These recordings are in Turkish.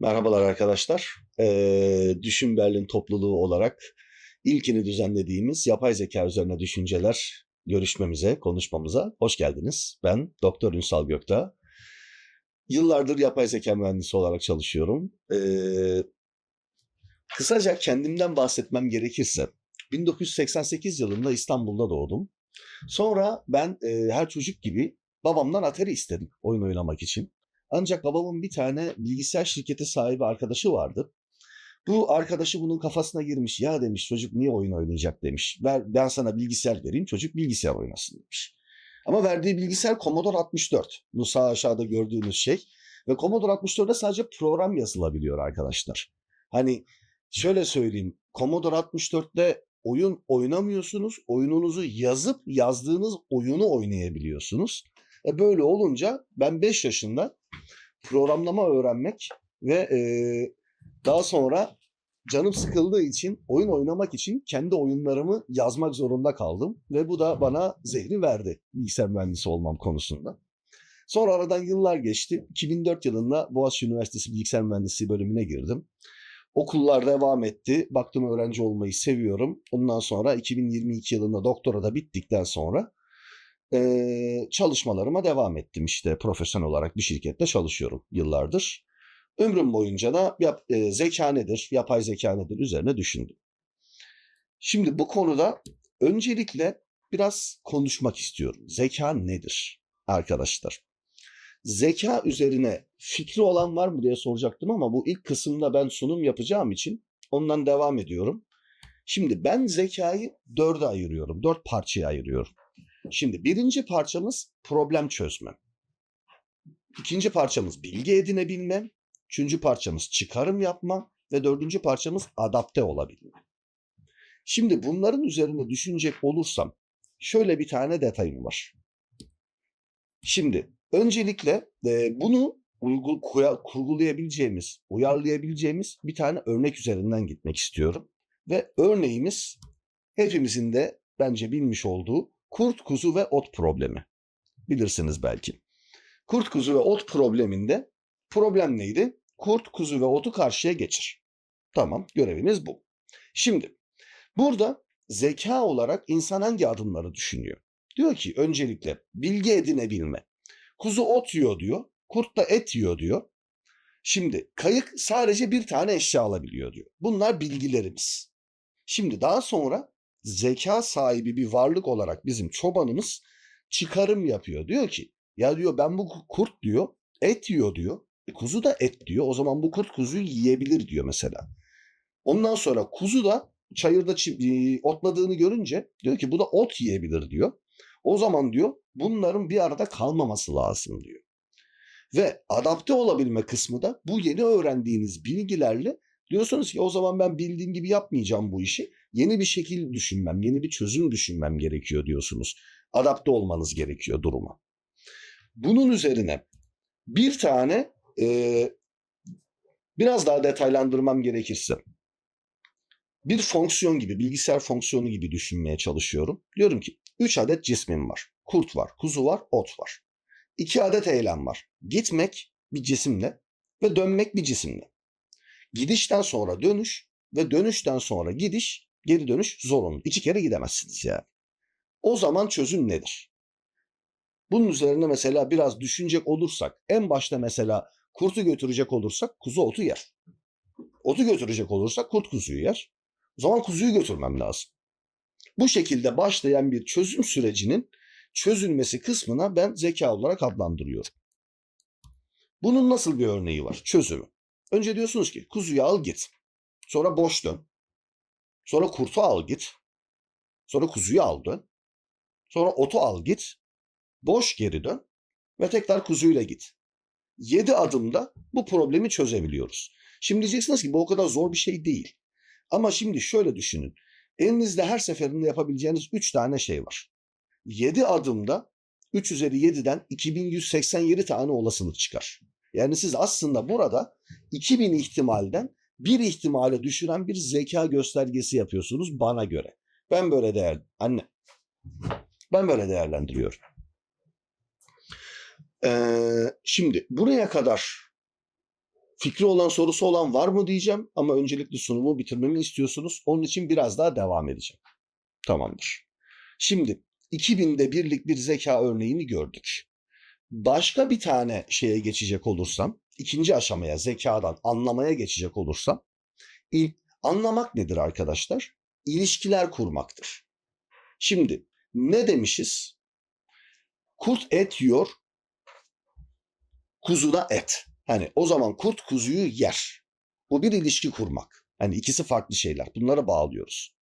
Merhabalar arkadaşlar. Ee, Düşün Berlin topluluğu olarak ilkini düzenlediğimiz yapay zeka üzerine düşünceler görüşmemize, konuşmamıza hoş geldiniz. Ben Doktor Ünsal Gökdağ. Yıllardır yapay zeka mühendisi olarak çalışıyorum. Ee, kısaca kendimden bahsetmem gerekirse 1988 yılında İstanbul'da doğdum. Sonra ben e, her çocuk gibi babamdan Atari istedim oyun oynamak için. Ancak babamın bir tane bilgisayar şirketi sahibi arkadaşı vardı. Bu arkadaşı bunun kafasına girmiş. Ya demiş çocuk niye oyun oynayacak demiş. Ver, ben sana bilgisayar vereyim çocuk bilgisayar oynasın demiş. Ama verdiği bilgisayar Commodore 64. Bu sağ aşağıda gördüğünüz şey. Ve Commodore 64'de sadece program yazılabiliyor arkadaşlar. Hani şöyle söyleyeyim. Commodore 64'te oyun oynamıyorsunuz. Oyununuzu yazıp yazdığınız oyunu oynayabiliyorsunuz. E böyle olunca ben 5 yaşında programlama öğrenmek ve e, daha sonra canım sıkıldığı için oyun oynamak için kendi oyunlarımı yazmak zorunda kaldım ve bu da bana zehri verdi bilgisayar mühendisi olmam konusunda. Sonra aradan yıllar geçti. 2004 yılında Boğaziçi Üniversitesi Bilgisayar Mühendisliği bölümüne girdim. Okullar devam etti. Baktım öğrenci olmayı seviyorum. Ondan sonra 2022 yılında doktora da bittikten sonra e, çalışmalarıma devam ettim işte profesyonel olarak bir şirkette çalışıyorum yıllardır. Ömrüm boyunca da yap, e, zeka nedir, yapay zeka nedir üzerine düşündüm. Şimdi bu konuda öncelikle biraz konuşmak istiyorum. Zeka nedir arkadaşlar? Zeka üzerine fikri olan var mı diye soracaktım ama bu ilk kısımda ben sunum yapacağım için ondan devam ediyorum. Şimdi ben zekayı dörde ayırıyorum, dört parçaya ayırıyorum. Şimdi birinci parçamız problem çözme. İkinci parçamız bilgi edinebilme. Üçüncü parçamız çıkarım yapma. Ve dördüncü parçamız adapte olabilme. Şimdi bunların üzerine düşünecek olursam şöyle bir tane detayım var. Şimdi öncelikle e, bunu uygu, kurgulayabileceğimiz, uyarlayabileceğimiz bir tane örnek üzerinden gitmek istiyorum. Ve örneğimiz hepimizin de bence bilmiş olduğu kurt, kuzu ve ot problemi. Bilirsiniz belki. Kurt, kuzu ve ot probleminde problem neydi? Kurt, kuzu ve otu karşıya geçir. Tamam, göreviniz bu. Şimdi burada zeka olarak insan hangi adımları düşünüyor? Diyor ki öncelikle bilgi edinebilme. Kuzu ot yiyor diyor, kurt da et yiyor diyor. Şimdi kayık sadece bir tane eşya alabiliyor diyor. Bunlar bilgilerimiz. Şimdi daha sonra zeka sahibi bir varlık olarak bizim çobanımız çıkarım yapıyor. Diyor ki ya diyor ben bu kurt diyor et yiyor diyor. E, kuzu da et diyor. O zaman bu kurt kuzuyu yiyebilir diyor mesela. Ondan sonra kuzu da çayırda e, otladığını görünce diyor ki bu da ot yiyebilir diyor. O zaman diyor bunların bir arada kalmaması lazım diyor. Ve adapte olabilme kısmı da bu yeni öğrendiğiniz bilgilerle diyorsunuz ki o zaman ben bildiğim gibi yapmayacağım bu işi yeni bir şekil düşünmem, yeni bir çözüm düşünmem gerekiyor diyorsunuz. Adapte olmanız gerekiyor duruma. Bunun üzerine bir tane e, biraz daha detaylandırmam gerekirse bir fonksiyon gibi, bilgisayar fonksiyonu gibi düşünmeye çalışıyorum. Diyorum ki 3 adet cismim var. Kurt var, kuzu var, ot var. 2 adet eylem var. Gitmek bir cisimle ve dönmek bir cisimle. Gidişten sonra dönüş ve dönüşten sonra gidiş geri dönüş zorunlu. İki kere gidemezsiniz yani. O zaman çözüm nedir? Bunun üzerine mesela biraz düşünecek olursak en başta mesela kurtu götürecek olursak kuzu otu yer. Otu götürecek olursak kurt kuzuyu yer. O zaman kuzuyu götürmem lazım. Bu şekilde başlayan bir çözüm sürecinin çözülmesi kısmına ben zeka olarak adlandırıyorum. Bunun nasıl bir örneği var? Çözümü. Önce diyorsunuz ki kuzuyu al git. Sonra boş dön. Sonra kurtu al git. Sonra kuzuyu al dön. Sonra otu al git. Boş geri dön. Ve tekrar kuzuyla git. Yedi adımda bu problemi çözebiliyoruz. Şimdi diyeceksiniz ki bu o kadar zor bir şey değil. Ama şimdi şöyle düşünün. Elinizde her seferinde yapabileceğiniz üç tane şey var. Yedi adımda 3 üzeri 7'den 2187 tane olasılık çıkar. Yani siz aslında burada 2000 ihtimalden bir ihtimale düşüren bir zeka göstergesi yapıyorsunuz bana göre. Ben böyle değer anne. Ben böyle değerlendiriyorum. Ee, şimdi buraya kadar Fikri olan sorusu olan var mı diyeceğim ama öncelikle sunumu bitirmemi istiyorsunuz. Onun için biraz daha devam edeceğim. Tamamdır. Şimdi 2000'de birlik bir zeka örneğini gördük. Başka bir tane şeye geçecek olursam, ikinci aşamaya zekadan anlamaya geçecek olursam, il, anlamak nedir arkadaşlar? İlişkiler kurmaktır. Şimdi ne demişiz? Kurt et yiyor, kuzu da et. Hani o zaman kurt kuzuyu yer. Bu bir ilişki kurmak. Hani ikisi farklı şeyler. Bunlara bağlıyoruz.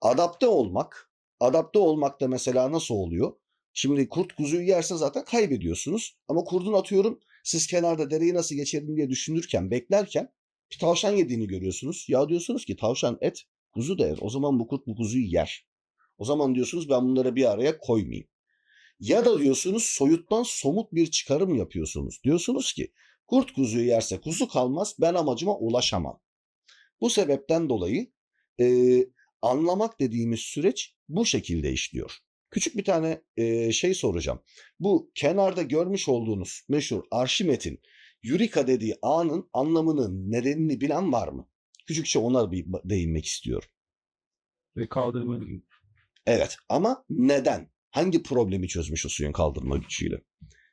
Adapte olmak, adapte olmak da mesela nasıl oluyor? Şimdi kurt kuzuyu yerse zaten kaybediyorsunuz. Ama kurdun atıyorum siz kenarda dereyi nasıl geçerim diye düşünürken, beklerken bir tavşan yediğini görüyorsunuz. Ya diyorsunuz ki tavşan et, kuzu da yer. O zaman bu kurt bu kuzuyu yer. O zaman diyorsunuz ben bunları bir araya koymayayım. Ya da diyorsunuz soyuttan somut bir çıkarım yapıyorsunuz. Diyorsunuz ki kurt kuzuyu yerse kuzu kalmaz ben amacıma ulaşamam. Bu sebepten dolayı e, anlamak dediğimiz süreç bu şekilde işliyor. Küçük bir tane e, şey soracağım. Bu kenarda görmüş olduğunuz meşhur Arşimet'in Eureka dediği anın anlamının nedenini bilen var mı? Küçükçe ona bir değinmek istiyorum. Ve kaldırma Evet ama neden? Hangi problemi çözmüş o suyun kaldırma gücüyle?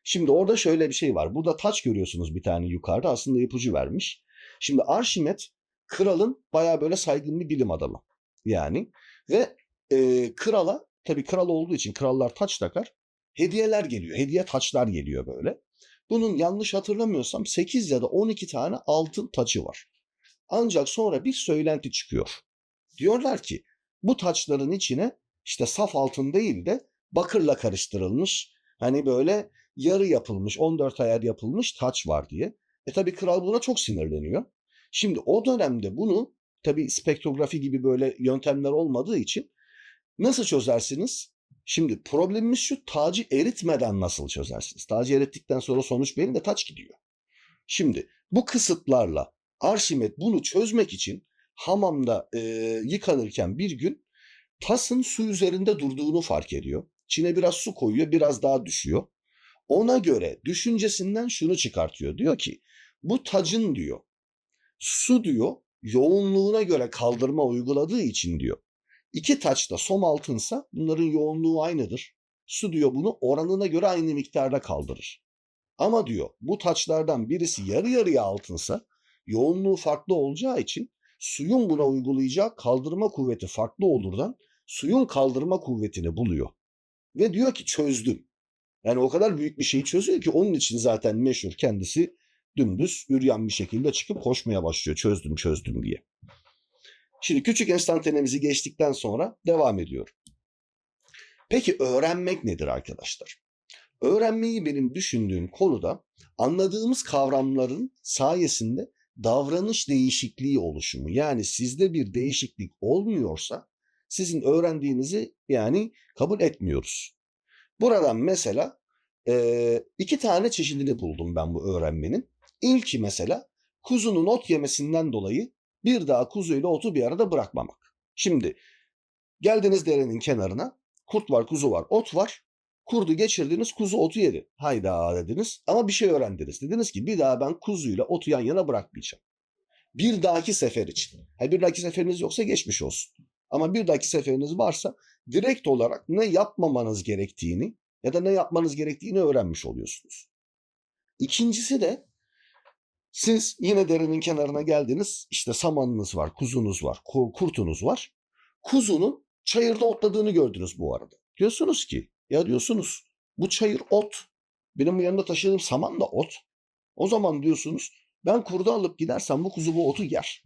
Şimdi orada şöyle bir şey var. Burada taç görüyorsunuz bir tane yukarıda. Aslında ipucu vermiş. Şimdi Arşimet kralın baya böyle saygın bir bilim adamı. Yani ve e, krala tabii kral olduğu için krallar taç takar. Hediyeler geliyor. Hediye taçlar geliyor böyle. Bunun yanlış hatırlamıyorsam 8 ya da 12 tane altın taçı var. Ancak sonra bir söylenti çıkıyor. Diyorlar ki bu taçların içine işte saf altın değil de bakırla karıştırılmış hani böyle yarı yapılmış 14 ayar yapılmış taç var diye. E tabi kral buna çok sinirleniyor. Şimdi o dönemde bunu tabi spektrografi gibi böyle yöntemler olmadığı için nasıl çözersiniz? Şimdi problemimiz şu tacı eritmeden nasıl çözersiniz? Tacı erittikten sonra sonuç belli de taç gidiyor. Şimdi bu kısıtlarla Arşimet bunu çözmek için hamamda e, yıkanırken bir gün tasın su üzerinde durduğunu fark ediyor. Çine biraz su koyuyor, biraz daha düşüyor. Ona göre düşüncesinden şunu çıkartıyor. Diyor ki bu tacın diyor su diyor yoğunluğuna göre kaldırma uyguladığı için diyor. İki taç da som altınsa bunların yoğunluğu aynıdır. Su diyor bunu oranına göre aynı miktarda kaldırır. Ama diyor bu taçlardan birisi yarı yarıya altınsa yoğunluğu farklı olacağı için suyun buna uygulayacağı kaldırma kuvveti farklı olurdan suyun kaldırma kuvvetini buluyor. Ve diyor ki çözdüm. Yani o kadar büyük bir şeyi çözüyor ki onun için zaten meşhur kendisi dümdüz üryan bir şekilde çıkıp koşmaya başlıyor. Çözdüm çözdüm diye. Şimdi küçük enstantanemizi geçtikten sonra devam ediyor. Peki öğrenmek nedir arkadaşlar? Öğrenmeyi benim düşündüğüm konuda anladığımız kavramların sayesinde davranış değişikliği oluşumu. Yani sizde bir değişiklik olmuyorsa sizin öğrendiğinizi yani kabul etmiyoruz. Buradan mesela iki tane çeşidini buldum ben bu öğrenmenin. İlki mesela kuzunun ot yemesinden dolayı bir daha kuzuyla otu bir arada bırakmamak. Şimdi geldiniz derenin kenarına kurt var kuzu var ot var. Kurdu geçirdiniz kuzu otu yedi. Hayda dediniz ama bir şey öğrendiniz. Dediniz ki bir daha ben kuzuyla otu yan yana bırakmayacağım. Bir dahaki sefer için. Ha, bir dahaki seferiniz yoksa geçmiş olsun. Ama bir dahaki seferiniz varsa direkt olarak ne yapmamanız gerektiğini ya da ne yapmanız gerektiğini öğrenmiş oluyorsunuz. İkincisi de siz yine derenin kenarına geldiniz. İşte samanınız var, kuzunuz var, kurtunuz var. Kuzunun çayırda otladığını gördünüz bu arada. Diyorsunuz ki ya diyorsunuz bu çayır ot. Benim bu yanında taşıdığım saman da ot. O zaman diyorsunuz ben kurdu alıp gidersem bu kuzu bu otu yer.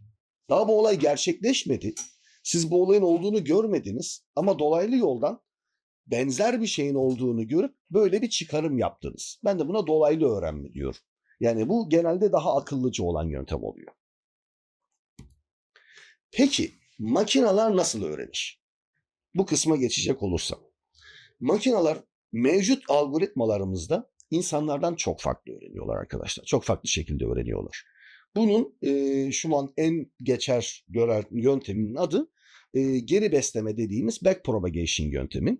Daha bu olay gerçekleşmedi. Siz bu olayın olduğunu görmediniz ama dolaylı yoldan benzer bir şeyin olduğunu görüp böyle bir çıkarım yaptınız. Ben de buna dolaylı öğrenme diyorum. Yani bu genelde daha akıllıca olan yöntem oluyor. Peki makinalar nasıl öğrenir? Bu kısma geçecek olursam. Makinalar mevcut algoritmalarımızda insanlardan çok farklı öğreniyorlar arkadaşlar. Çok farklı şekilde öğreniyorlar. Bunun e, şu an en geçer gören yönteminin adı e, geri besleme dediğimiz back propagation yöntemi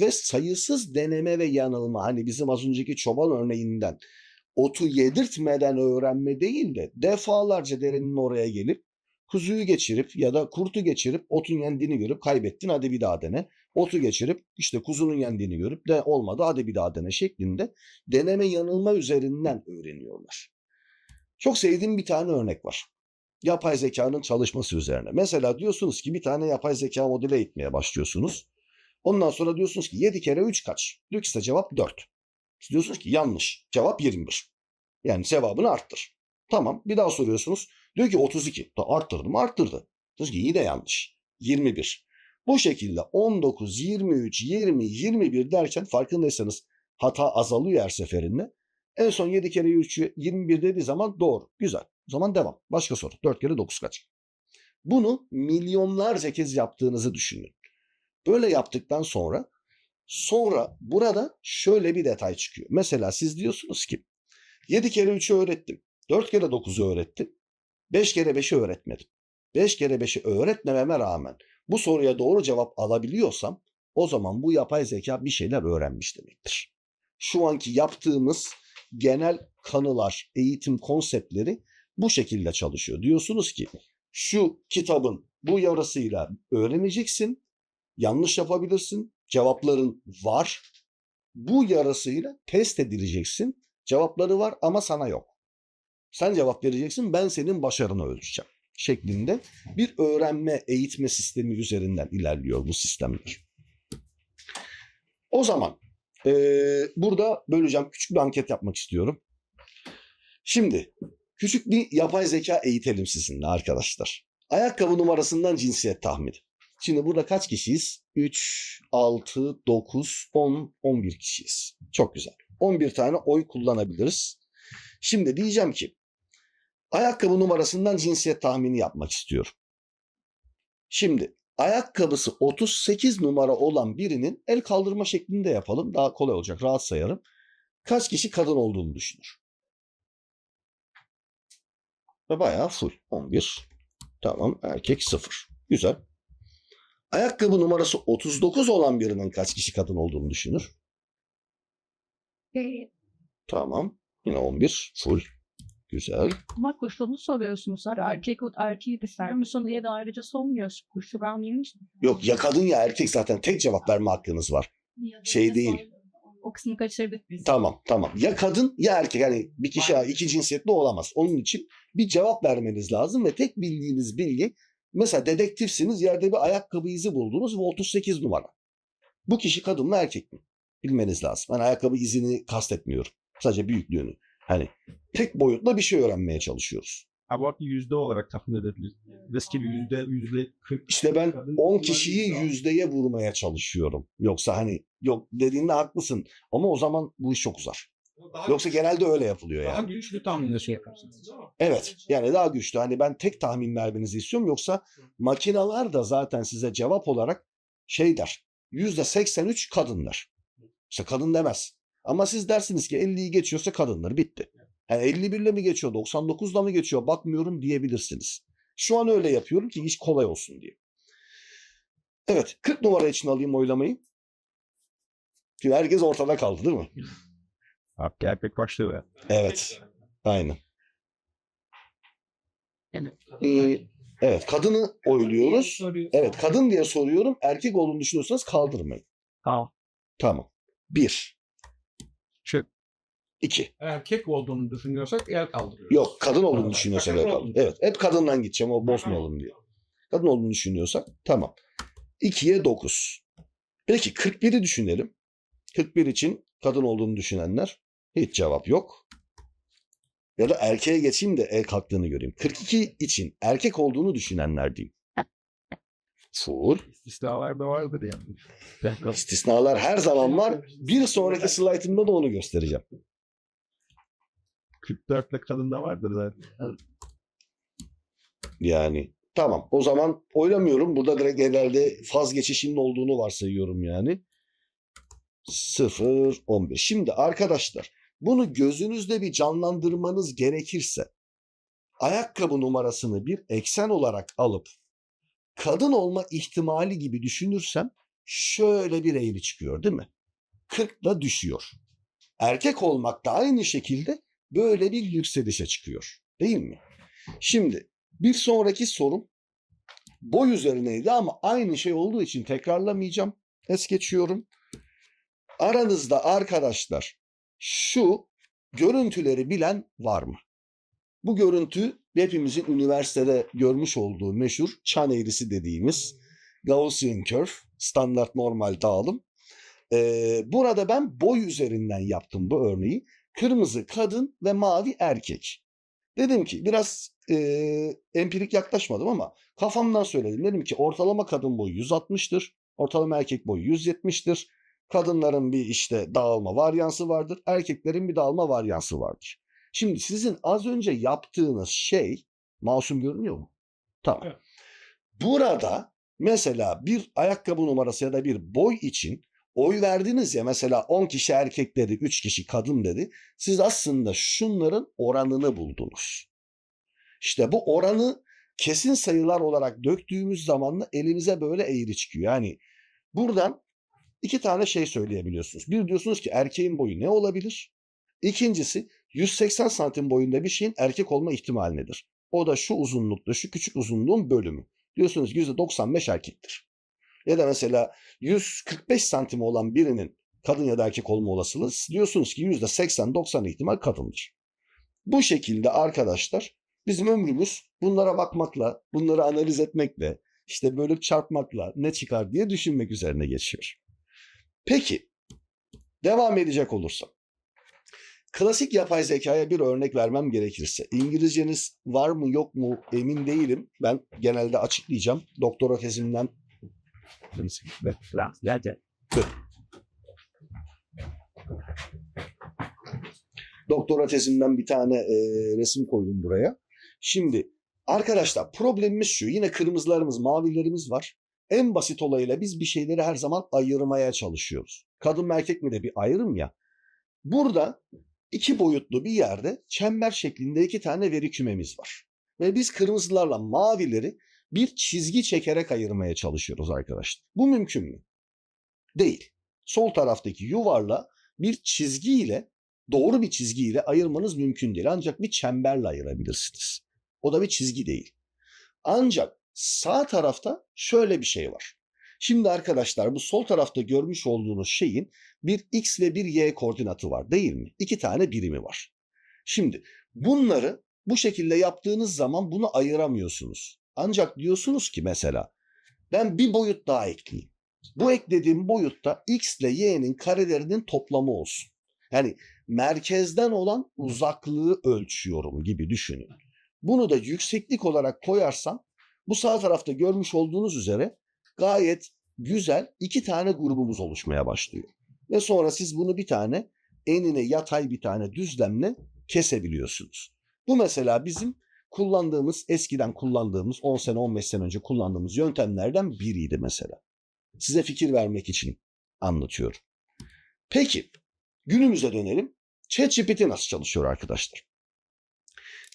ve sayısız deneme ve yanılma hani bizim az önceki çoban örneğinden otu yedirtmeden öğrenme değil de defalarca derenin oraya gelip kuzuyu geçirip ya da kurtu geçirip otun yendiğini görüp kaybettin hadi bir daha dene. Otu geçirip işte kuzunun yendiğini görüp de olmadı hadi bir daha dene şeklinde deneme yanılma üzerinden öğreniyorlar. Çok sevdiğim bir tane örnek var. Yapay zekanın çalışması üzerine. Mesela diyorsunuz ki bir tane yapay zeka modeli eğitmeye başlıyorsunuz. Ondan sonra diyorsunuz ki 7 kere 3 kaç? Diyor ki size cevap 4. Siz diyorsunuz ki yanlış. Cevap 21. Yani cevabını arttır. Tamam bir daha soruyorsunuz. Diyor ki 32. Da arttırdı mı? Arttırdı. Diyorsunuz ki yine yanlış. 21. Bu şekilde 19, 23, 20, 21 derken farkındaysanız hata azalıyor her seferinde. En son 7 kere 3 21 dediği zaman doğru. Güzel. O zaman devam. Başka soru. 4 kere 9 kaç? Bunu milyonlarca kez yaptığınızı düşünün. Böyle yaptıktan sonra sonra burada şöyle bir detay çıkıyor. Mesela siz diyorsunuz ki 7 kere 3'ü öğrettim. 4 kere 9'u öğrettim. 5 kere 5'i öğretmedim. 5 kere 5'i öğretmememe rağmen bu soruya doğru cevap alabiliyorsam o zaman bu yapay zeka bir şeyler öğrenmiş demektir. Şu anki yaptığımız genel kanılar, eğitim konseptleri bu şekilde çalışıyor. Diyorsunuz ki şu kitabın bu yarısıyla öğreneceksin, yanlış yapabilirsin, cevapların var. Bu yarısıyla test edileceksin, cevapları var ama sana yok. Sen cevap vereceksin, ben senin başarını ölçeceğim şeklinde bir öğrenme, eğitme sistemi üzerinden ilerliyor bu sistemler. O zaman eee, burada böleceğim, küçük bir anket yapmak istiyorum. Şimdi küçük bir yapay zeka eğitelim sizinle arkadaşlar. Ayakkabı numarasından cinsiyet tahmini. Şimdi burada kaç kişiyiz? 3, 6, 9, 10, 11 kişiyiz. Çok güzel. 11 tane oy kullanabiliriz. Şimdi diyeceğim ki ayakkabı numarasından cinsiyet tahmini yapmak istiyorum. Şimdi ayakkabısı 38 numara olan birinin el kaldırma şeklinde yapalım. Daha kolay olacak. Rahat sayarım. Kaç kişi kadın olduğunu düşünür? Ve bayağı full. 11. Tamam. Erkek 0. Güzel. Ayakkabı numarası 39 olan birinin kaç kişi kadın olduğunu düşünür? Ee, Tamam. Yine 11. Full. Güzel. Ama kuşunu soruyorsunuz. Erkek erkeği ister misin diye de ayrıca sormuyorsun. Kuşu ben yemiştim. Yok ya kadın ya erkek zaten tek cevap verme hakkınız var. Şey değil. O kısmı kaçırdık biz. Tamam tamam. Ya kadın ya erkek. Yani bir kişi iki cinsiyetli olamaz. Onun için bir cevap vermeniz lazım ve tek bildiğiniz bilgi mesela dedektifsiniz yerde bir ayakkabı izi buldunuz ve 38 numara. Bu kişi kadın mı erkek mi? Bilmeniz lazım. Ben ayakkabı izini kastetmiyorum. Sadece büyüklüğünü. Hani tek boyutla bir şey öğrenmeye çalışıyoruz. About yüzde olarak tahmin edebiliriz. Riski yüzde yüzde 40. İşte ben Kadın 10 kullandığı kişiyi yüzdeye vurmaya çalışıyorum. Yoksa hani yok dediğinde haklısın ama o zaman bu iş çok uzar. Daha, Yoksa genelde öyle yapılıyor daha yani. güçlü tahminle şey yaparsınız. Evet yani daha güçlü. Hani ben tek tahmin vermenizi istiyorum yoksa makineler da zaten size cevap olarak şey der. %83 kadınlar. İşte kadın demez. Ama siz dersiniz ki 50'yi geçiyorsa kadınlar bitti. Yani 51 ile mi geçiyor 99'la mı geçiyor bakmıyorum diyebilirsiniz. Şu an öyle yapıyorum ki iş kolay olsun diye. Evet 40 numara için alayım oylamayı. Çünkü herkes ortada kaldı değil mi? Abi erkek başlığı ver. Evet. Aynen. Evet. Ee, evet kadını oyluyoruz. Evet kadın diye soruyorum. Erkek olduğunu düşünüyorsanız kaldırmayın. Tamam. Tamam. Bir. Şu iki. erkek olduğunu düşünüyorsak el kaldırıyor. Yok kadın olduğunu düşünüyorsak evet, olduğunu. evet. Hep kadından gideceğim o bozmayalım diye. Kadın olduğunu düşünüyorsak tamam. 2'ye 9. Peki 41'i düşünelim. 41 için kadın olduğunu düşünenler hiç cevap yok. Ya da erkeğe geçeyim de el kalktığını göreyim. 42 için erkek olduğunu düşünenler diyeyim. Full. İstisnalar da vardır yani. İstisnalar her zaman var. Bir sonraki slaytımda da onu göstereceğim. 44 ile kadın da vardır zaten. Yani tamam o zaman oylamıyorum. Burada direkt genelde faz geçişinin olduğunu varsayıyorum yani. 0, 11. Şimdi arkadaşlar bunu gözünüzde bir canlandırmanız gerekirse ayakkabı numarasını bir eksen olarak alıp kadın olma ihtimali gibi düşünürsem şöyle bir eğri çıkıyor değil mi? 40'la düşüyor. Erkek olmak da aynı şekilde böyle bir yükselişe çıkıyor. Değil mi? Şimdi bir sonraki sorum boy üzerineydi ama aynı şey olduğu için tekrarlamayacağım. Es geçiyorum. Aranızda arkadaşlar şu görüntüleri bilen var mı? Bu görüntü hepimizin üniversitede görmüş olduğu meşhur çan eğrisi dediğimiz Gaussian curve, standart normal dağılım. Ee, burada ben boy üzerinden yaptım bu örneği. Kırmızı kadın ve mavi erkek. Dedim ki biraz e, empirik yaklaşmadım ama kafamdan söyledim. Dedim ki ortalama kadın boyu 160'tır. Ortalama erkek boyu 170'tir. Kadınların bir işte dağılma varyansı vardır. Erkeklerin bir dağılma varyansı vardır. Şimdi sizin az önce yaptığınız şey masum görünüyor mu? Tamam. Evet. Burada mesela bir ayakkabı numarası ya da bir boy için oy verdiniz ya mesela 10 kişi erkek dedi 3 kişi kadın dedi. Siz aslında şunların oranını buldunuz. İşte bu oranı kesin sayılar olarak döktüğümüz zaman da elimize böyle eğri çıkıyor. Yani buradan iki tane şey söyleyebiliyorsunuz. Bir diyorsunuz ki erkeğin boyu ne olabilir? İkincisi 180 santim boyunda bir şeyin erkek olma ihtimali nedir? O da şu uzunlukta, şu küçük uzunluğun bölümü. Diyorsunuz ki %95 erkektir. Ya da mesela 145 santim olan birinin kadın ya da erkek olma olasılığı diyorsunuz ki %80-90 ihtimal kadındır. Bu şekilde arkadaşlar bizim ömrümüz bunlara bakmakla, bunları analiz etmekle, işte bölüp çarpmakla ne çıkar diye düşünmek üzerine geçiyor. Peki, devam edecek olursam. Klasik yapay zekaya bir örnek vermem gerekirse, İngilizceniz var mı yok mu emin değilim. Ben genelde açıklayacağım. Doktora tezimden doktora tezimden bir tane e, resim koydum buraya. Şimdi arkadaşlar problemimiz şu. Yine kırmızılarımız, mavilerimiz var. En basit olayıyla biz bir şeyleri her zaman ayırmaya çalışıyoruz. Kadın mı erkek mi de bir ayrım ya. Burada iki boyutlu bir yerde çember şeklinde iki tane veri kümemiz var. Ve biz kırmızılarla mavileri bir çizgi çekerek ayırmaya çalışıyoruz arkadaşlar. Bu mümkün mü? Değil. Sol taraftaki yuvarla bir çizgiyle doğru bir çizgiyle ayırmanız mümkün değil. Ancak bir çemberle ayırabilirsiniz. O da bir çizgi değil. Ancak sağ tarafta şöyle bir şey var. Şimdi arkadaşlar bu sol tarafta görmüş olduğunuz şeyin bir x ve bir y koordinatı var değil mi? İki tane birimi var. Şimdi bunları bu şekilde yaptığınız zaman bunu ayıramıyorsunuz. Ancak diyorsunuz ki mesela ben bir boyut daha ekleyeyim. Bu eklediğim boyutta x ile y'nin karelerinin toplamı olsun. Yani merkezden olan uzaklığı ölçüyorum gibi düşünün. Bunu da yükseklik olarak koyarsam bu sağ tarafta görmüş olduğunuz üzere gayet güzel iki tane grubumuz oluşmaya başlıyor. Ve sonra siz bunu bir tane enine yatay bir tane düzlemle kesebiliyorsunuz. Bu mesela bizim kullandığımız, eskiden kullandığımız 10 sene 15 sene önce kullandığımız yöntemlerden biriydi mesela. Size fikir vermek için anlatıyorum. Peki günümüze dönelim. ChatGPT nasıl çalışıyor arkadaşlar?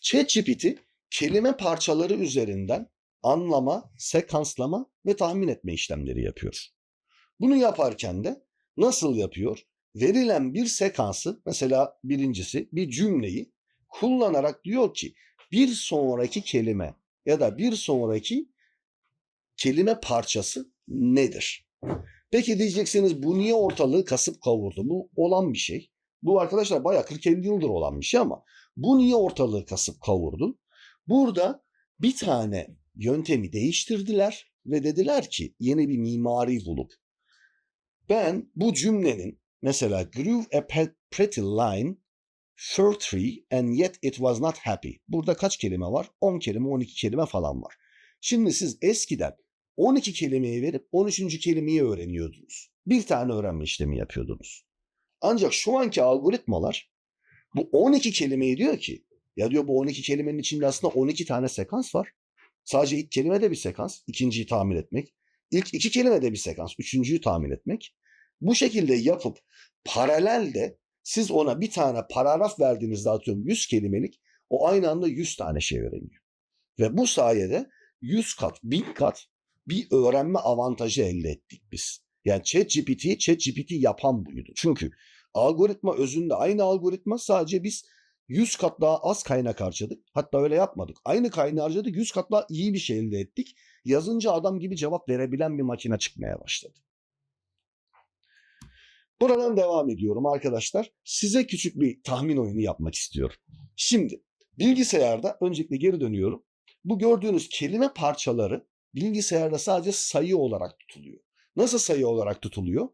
ChatGPT kelime parçaları üzerinden anlama, sekanslama ve tahmin etme işlemleri yapıyor. Bunu yaparken de nasıl yapıyor? Verilen bir sekansı mesela birincisi bir cümleyi kullanarak diyor ki bir sonraki kelime ya da bir sonraki kelime parçası nedir? Peki diyeceksiniz bu niye ortalığı kasıp kavurdu? Bu olan bir şey. Bu arkadaşlar bayağı 40-50 yıldır olan bir şey ama bu niye ortalığı kasıp kavurdu? Burada bir tane yöntemi değiştirdiler ve dediler ki yeni bir mimari bulup ben bu cümlenin mesela grew a pretty line fir tree and yet it was not happy. Burada kaç kelime var? 10 kelime 12 kelime falan var. Şimdi siz eskiden 12 kelimeyi verip 13. kelimeyi öğreniyordunuz. Bir tane öğrenme işlemi yapıyordunuz. Ancak şu anki algoritmalar bu 12 kelimeyi diyor ki ya diyor bu 12 kelimenin içinde aslında 12 tane sekans var. Sadece ilk kelime de bir sekans, ikinciyi tahmin etmek. İlk iki kelime de bir sekans, üçüncüyü tahmin etmek. Bu şekilde yapıp paralel de siz ona bir tane paragraf verdiğinizde atıyorum 100 kelimelik o aynı anda 100 tane şey öğreniyor. Ve bu sayede 100 kat, 1000 kat bir öğrenme avantajı elde ettik biz. Yani ChatGPT'yi ChatGPT yapan buydu. Çünkü algoritma özünde aynı algoritma sadece biz 100 kat daha az kaynak harcadık. Hatta öyle yapmadık. Aynı kaynağı harcadık 100 kat daha iyi bir şey elde ettik. Yazınca adam gibi cevap verebilen bir makine çıkmaya başladı. Buradan devam ediyorum arkadaşlar. Size küçük bir tahmin oyunu yapmak istiyorum. Şimdi bilgisayarda öncelikle geri dönüyorum. Bu gördüğünüz kelime parçaları bilgisayarda sadece sayı olarak tutuluyor. Nasıl sayı olarak tutuluyor?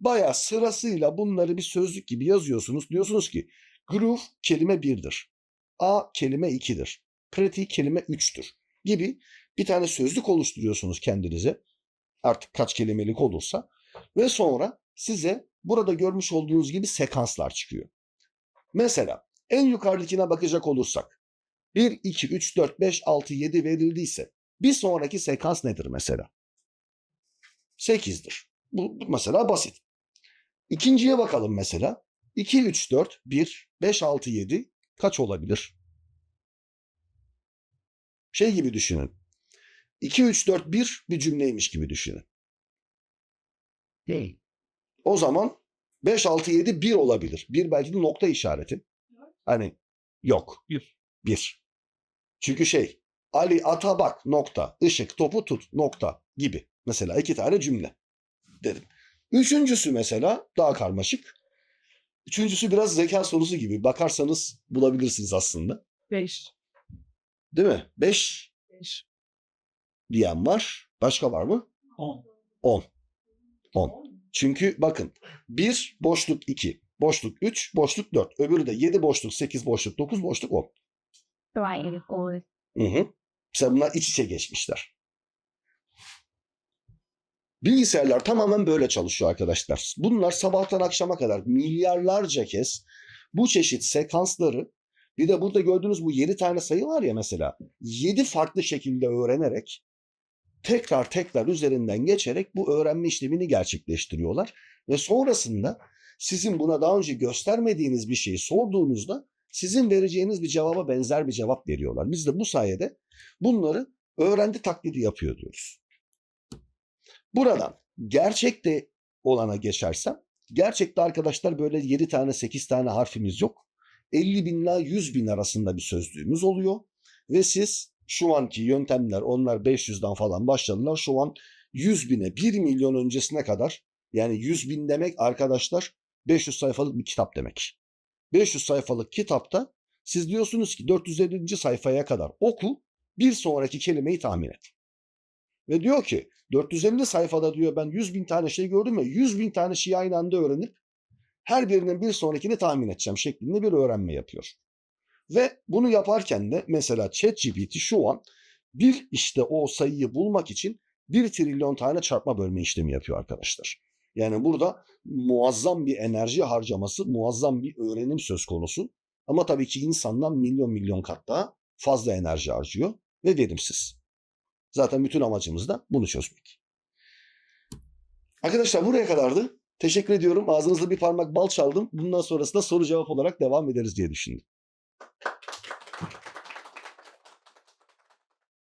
Bayağı sırasıyla bunları bir sözlük gibi yazıyorsunuz. Diyorsunuz ki groove kelime birdir. A kelime ikidir. Pretty kelime üçtür gibi bir tane sözlük oluşturuyorsunuz kendinize. Artık kaç kelimelik olursa. Ve sonra size burada görmüş olduğunuz gibi sekanslar çıkıyor. Mesela en yukarıdakine bakacak olursak 1, 2, 3, 4, 5, 6, 7 verildiyse bir sonraki sekans nedir mesela? 8'dir. Bu, bu mesela basit. İkinciye bakalım mesela. 2, 3, 4, 1, 5, 6, 7 kaç olabilir? Şey gibi düşünün. 2, 3, 4, 1 bir cümleymiş gibi düşünün. Değil. O zaman 5, 6, 7 1 olabilir. 1 belki de nokta işareti. Hani yok. Bir. 1. Çünkü şey Ali ata bak nokta. Işık topu tut nokta gibi. Mesela iki tane cümle dedim. Üçüncüsü mesela daha karmaşık. Üçüncüsü biraz zeka sorusu gibi. Bakarsanız bulabilirsiniz aslında. Beş. Değil mi? 5 Beş. diyen var. Başka var mı? On. 10. 10. Çünkü bakın 1 boşluk 2, boşluk 3, boşluk 4. Öbürü de 7 boşluk 8 boşluk 9 boşluk 10. Right. Or Hı hı. Mesela bunlar iç içe geçmişler. Bilgisayarlar tamamen böyle çalışıyor arkadaşlar. Bunlar sabahtan akşama kadar milyarlarca kez bu çeşit sekansları bir de burada gördüğünüz bu 7 tane sayı var ya mesela 7 farklı şekilde öğrenerek tekrar tekrar üzerinden geçerek bu öğrenme işlemini gerçekleştiriyorlar. Ve sonrasında sizin buna daha önce göstermediğiniz bir şeyi sorduğunuzda sizin vereceğiniz bir cevaba benzer bir cevap veriyorlar. Biz de bu sayede bunları öğrendi taklidi yapıyor diyoruz. Buradan gerçekte olana geçersem, gerçekte arkadaşlar böyle 7 tane 8 tane harfimiz yok. 50 bin ile 100 bin arasında bir sözlüğümüz oluyor. Ve siz şu anki yöntemler onlar 500'den falan başladılar. Şu an 100 bine 1 milyon öncesine kadar yani 100 bin demek arkadaşlar 500 sayfalık bir kitap demek. 500 sayfalık kitapta siz diyorsunuz ki 450. sayfaya kadar oku bir sonraki kelimeyi tahmin et. Ve diyor ki 450 sayfada diyor ben 100 bin tane şey gördüm ve 100 bin tane şeyi aynı anda öğrenip her birinin bir sonrakini tahmin edeceğim şeklinde bir öğrenme yapıyor. Ve bunu yaparken de mesela ChatGPT şu an bir işte o sayıyı bulmak için 1 trilyon tane çarpma bölme işlemi yapıyor arkadaşlar. Yani burada muazzam bir enerji harcaması, muazzam bir öğrenim söz konusu. Ama tabii ki insandan milyon milyon kat daha fazla enerji harcıyor ve verimsiz. Zaten bütün amacımız da bunu çözmek. Arkadaşlar buraya kadardı. Teşekkür ediyorum. Ağzınızda bir parmak bal çaldım. Bundan sonrasında soru cevap olarak devam ederiz diye düşündüm.